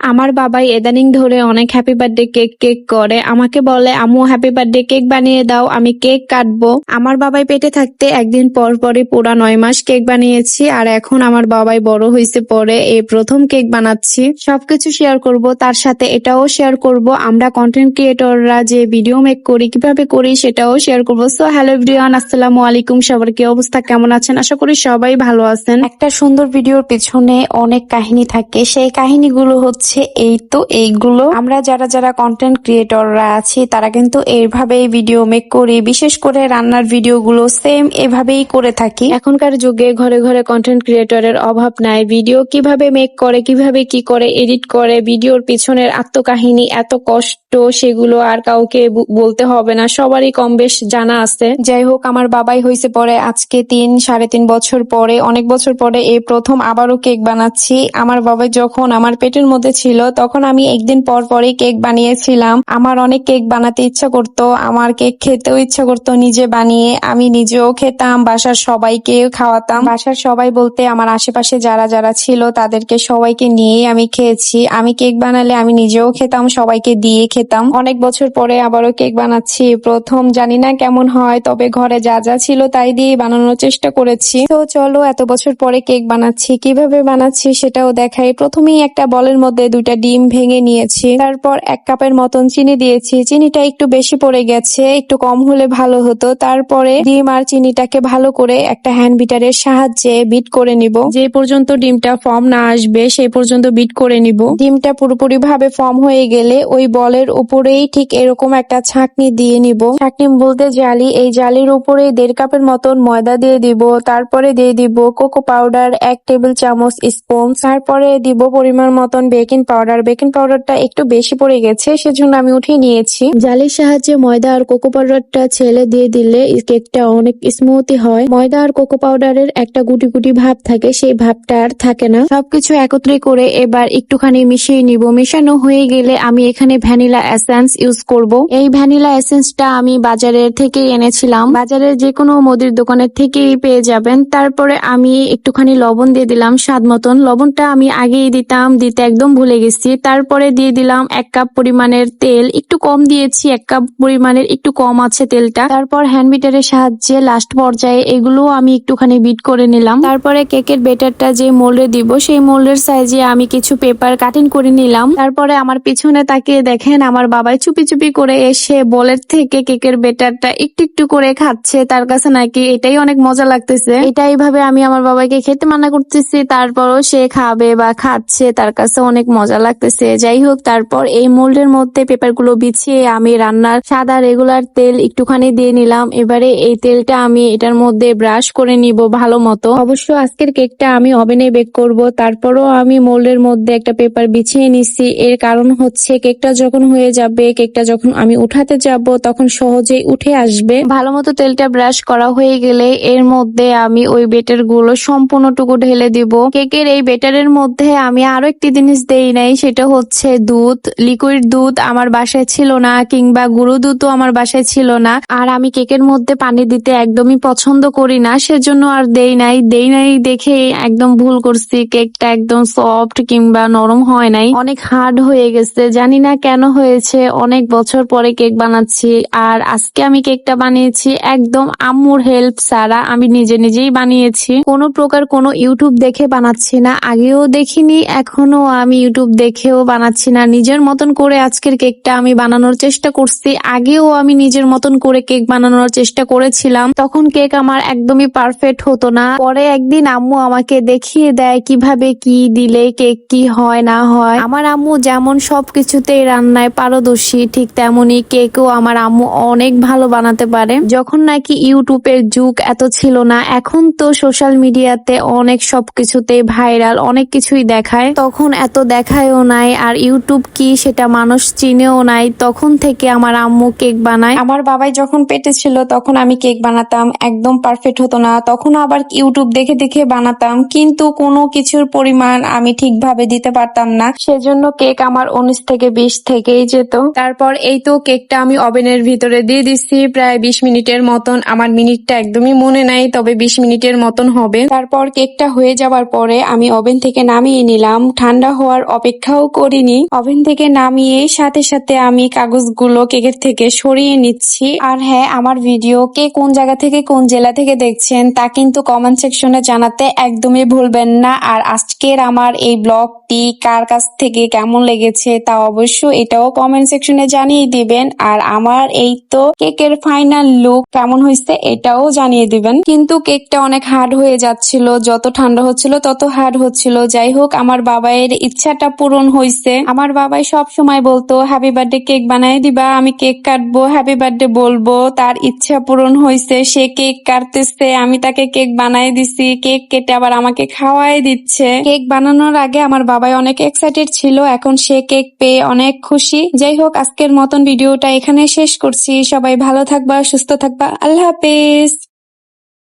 আমার বাবাই এদানিং ধরে অনেক হ্যাপি বার্থডে কেক কেক করে। আমাকে বলে, আম্মু হ্যাপি বার্থডে কেক বানিয়ে দাও, আমি কেক কাটবো। আমার বাবাই পেটে থাকতে একদিন পর পরই পুরা নয় মাস কেক বানিয়েছি, আর এখন আমার বাবাই বড় হয়েছে পরে এই প্রথম কেক বানাচ্ছি। সবকিছু শেয়ার করব, তার সাথে এটাও শেয়ার করব। আমরা কন্টেন্ট ক্রিয়েটররা যে ভিডিও মেক করি, কীভাবে করি সেটাও শেয়ার করব। সো হ্যালো এভরিওয়ান আসসালামু আলাইকুম। সবার কি অবস্থা? কেমন আছেন? আশা করি সবাই ভালো আছেন। একটা সুন্দর ভিডিওর পিছনে অনেক কাহিনী থাকে। সেই কাহিনীগুলো হচ্ছে এই তো এইগুলো। আমরা যারা যারা কন্টেন্ট ক্রিয়েটররা আছি, তারা কিন্তু এইভাবেই ভিডিও মেক করি। বিশেষ করে রান্নার ভিডিওগুলো সেম এভাবেই করে থাকি। এখনকার যুগে ঘরে ঘরে কন্টেন্ট ক্রিয়েটরের অভাব নাই। ভিডিও কীভাবে মেক করে, কীভাবে কি করে এডিট করে ভিডিওর পিছনের আত্মকাহিনী এত কষ্ট, সেগুলো আর কাউকে বলতে হবে না। সবারই কম বেশ জানা আছে। যাই হোক, আমার বাবাই হয়েছে পরে আজকে তিন, সাড়ে তিন বছর পরে, অনেক বছর পরে এই প্রথম আবারও কেক বানাচ্ছি। আমার বাবা যখন আমার পেটের মধ্যে ছিল, তখন আমি একদিন পর পরই কেক বানিয়েছিলাম। আমার অনেক কেক বানাতে ইচ্ছা করতো, আমার কেক খেতেও ইচ্ছা করতো নিজে বানিয়ে। আমি নিজেও খেতাম, বাসার সবাইকে খাওয়াতাম। বাসার সবাই বলতে আমার আশেপাশে যারা যারা ছিল, তাদেরকে সবাইকে নিয়ে আমি খেয়েছি। আমি কেক বানালে আমি নিজেও খেতাম, সবাইকে দিয়ে খেতাম। অনেক বছর পরে আবারও কেক বানাচ্ছি। প্রথম জানি না কেমন হয়, তবে ঘরে যা যা ছিল তাই দিয়ে বানানোর চেষ্টা করেছি। তো চলো, এত বছর পরে কেক বানাচ্ছি, কীভাবে বানাচ্ছি সেটাও দেখাই। প্রথমেই একটা বলের মধ্যে দুইটা ডিম ভেঙে নিয়েছি। তারপর এক কাপের মতন চিনি দিয়েছি। চিনিটা একটু বেশি পড়ে গেছে, একটু কম হলে ভালো হতো। তারপরে ডিম আর চিনিটাকে ভালো করে একটা হ্যান্ড বিটারের সাহায্যে বিট করে নিব। যে পর্যন্ত ডিমটা ফর্ম না আসবে সেই পর্যন্ত বিট করে নিব। ডিমটা পুরোপুরি ভাবে ফর্ম হয়ে গেলে ওই বলের উপরেই ঠিক এরকম একটা ছাঁকনি দিয়ে নিব। ছাঁকনি বলতে জালি, এই জালির উপরে দেড় কাপের মতন ময়দা দিয়ে দিব। তারপরে দিয়ে দিব কোকো পাউডার, এক টেবিল চামচ স্পুন তারপরে দিব পরিমাণ মতন বেকিং পাউডার। বেকিং পাউডারটা একটু বেশি পড়ে গেছে, সেজন্য আমি উঠিয়ে নিয়েছি। জালির সাহায্যে ময়দা আর কোকো পাউডারটা ছেলে দিয়ে দিলে কেকটা অনেক স্মুথি হয়। ময়দা আর কোকো পাউডারের একটা গুটি গুটি ভাব থাকে, সেই ভাবটা আর থাকে না। সবকিছু একত্রে করে এবার একটুখানি মিশিয়ে নিব। মেশানো হয়ে গেলে আমি এখানে ভ্যানিলা এসেন্স ইউজ করব। এই ভ্যানিলা এসেন্সটা আমি বাজারের থেকে এনেছিলাম। বাজারের যে কোনো মুদির দোকানের থেকেই পেয়ে যাবেন। তারপরে আমি একটুখানি লবণ দিয়ে দিলাম স্বাদ মতন। লবণটা আমি আগেই দিতাম, দিতে একদম ভুলে গেছি। তারপরে দিয়ে দিলাম এক কাপ পরিমাণের তেল। একটু কম দিয়েছি, এক কাপ পরিমাণের একটু কম আছে তেলটা। তারপর হ্যান্ড বিটারের সাহায্যে লাস্ট পর্যায়ে এগুলো আমি একটুখানি বিট করে নিলাম। তারপরে কেকের বেটারটা যে মোল্ডে দিব, সেই মোল্ডের সাইজে আমি কিছু পেপার কাটিং করে নিলাম। তারপরে আমার পিছনে তাকিয়ে দেখেন, আমার বাবাই চুপি চুপি করে এসে বলের থেকে কেকের বেটারটা একটু একটু করে খাচ্ছে। তার কাছে নাকি এটাই অনেক মজা লাগতেছে। এটা এইভাবে আমি আমার বাবাকে খেতে মানা করতেছি। তারপরও সে খাবে বা খাচ্ছে, তার কাছে অনেক মজা লাগতেছে। যাই হোক, তারপর এই মোল্ডের মধ্যে পেপারগুলো বিছিয়ে আমি রান্নার সাদা রেগুলার তেল একটুখানি দিয়ে নিলাম। এবারে এই তেলটা আমি এটার মধ্যে ব্রাশ করে নিব ভালো মতো। অবশ্য আজকের কেকটা আমি ওভেনে বেক করব, তারপরও আমি মোল্ডের মধ্যে একটা পেপার বিছিয়ে নিচ্ছি এর কারণ হচ্ছে কেকটা যখন হয়ে যাবে, কেকটা যখন আমি উঠাতে যাব, তখন সহজেই উঠে আসবে। ভালো মতো তেলটা ব্রাশ করা হয়ে গেলে এর মধ্যে আমি ওই বেটারগুলো সম্পূর্ণটুকু ঢেলে দিব। কেকের এই বেটারের মধ্যে আমি আরও একটি জিনিস দেই নাই, সেটা হচ্ছে দুধ। লিকুইড দুধ আমার বাসায় ছিল না, কিংবা গুঁড়ো দুধও আমার বাসায় ছিল না। আর আমি কেকের মধ্যে পানি দিতে একদমই পছন্দ করি না, সেজন্য আর দেই নাই। দেই নাই দেখে একদম ভুল করছি, কেকটা একদম সফট কিংবা নরম হয় নাই। অনেক হার্ড হয়ে গেছে, জানি না কেন হয়েছে। অনেক বছর পরে কেক বানাচ্ছি, আর আজকে আমি কেকটা বানিয়েছি একদম আম্মুর হেল্প ছাড়া আমি নিজে নিজেই বানিয়েছি। কোনো প্রকার কোনো ইউটিউব দেখে বানাচ্ছি না, আগেও দেখিনি এখনও আমি ইউটিউব দেখেও বানাচ্ছি না। নিজের মতন করে আজকের কেকটা আমি বানানোর চেষ্টা করছি। আগেও আমি নিজের মতন করে কেক বানানোর চেষ্টা করেছিলাম। তখন কেক আমার একদমই পারফেক্ট হতো না। পরে একদিন আম্মু আমাকে দেখিয়ে দেয় কীভাবে কি দিলে কেক কি হয়, না হয়। আমার আম্মু যেমন সবকিছুতেই রান্নায় পারদর্শী, ঠিক তেমনি কেকও আমার আম্মু অনেক ভালো বানাতে পারে। যখন নাকি ইউটিউবের যুগ এত ছিল না, এখন তো সোশ্যাল মিডিয়াতে অনেক সবকিছুতে ভাইরাল, অনেক কিছুই দেখায়। তখন এত দেখায়ও নাই আর ইউটিউব কি সেটা মানুষ চিনেও নাই। তখন থেকে আমার আম্মু কেক বানায়। আমার বাবাই যখন পেটে ছিল তখন আমি কেক বানাতাম, একদম পারফেক্ট হতো না। তখন আবার ইউটিউব দেখে দেখে বানাতাম, কিন্তু কোনো কিছুর পরিমাণ আমি ঠিকভাবে দিতে পারতাম না। সেজন্য কেক আমার উনিশ থেকে বিশ থেকেই যেত। তারপর এই তো কেকটা আমি ওভেনের ভিতরে দিয়ে দিচ্ছি, প্রায় বিশ মিনিটের মতন। আমার মিনিটটা একদমই মনে নাই, তবে বিশ মিনিটের মতন হবে। তারপর কেকটা হয়ে যাওয়ার পরে আমি ওভেন থেকে নামিয়ে নিলাম। ঠান্ডা হওয়ার অপেক্ষাও করিনি। ওভেন থেকে নামিয়ে সাথে সাথে আমি কাগজগুলো কেকের থেকে সরিয়ে নিচ্ছি। আর হ্যাঁ আমার ভিডিও কে কোন জায়গা থেকে কোন জেলা থেকে দেখছেন তা কিন্তু কমেন্ট সেকশনে জানাতে একদমই ভুলবেন না। আর আজকের আমার এই ব্লগটি কার কাছ থেকে কেমন লেগেছে তা অবশ্য এটাও কমেন্ট সেকশনে জানিয়ে দিবেন। আর আমার এই তো কেকের ফাইনাল লুক কেমন হয়েছে এটাও জানিয়ে দিবেন। কিন্তু কেকটা অনেক হার্ড হয়ে যাচ্ছিল, যত ঠান্ডা হচ্ছিল তত হার্ড হচ্ছিল। যাই হোক, আমার বাবাইয়ের ইচ্ছাটা পূরণ হয়েছে আমার বাবাই সব সময় বলতো হ্যাপি বার্থডে কেক বানাই দিবা, আমি কেক কাটবো হ্যাপি বার্থডে বলব। তার ইচ্ছা পূরণ হয়েছে সে কেক কাটতেছে, আমি তাকে কেক বানাই দিছি। কেক কেটে আবার আমাকে খাওয়াই দিচ্ছে। কেক বানানোর আগে আমার বাবাই অনেক এক্সাইটেড ছিল। এখন সে কেক পেয়ে অনেক খুশি। যাই হোক, আজকের মতন ভিডিওটা এখানে শেষ করছি। সবাই ভালো থাকবা, সুস্থ থাকবা। আল্লাহ হাফেজ।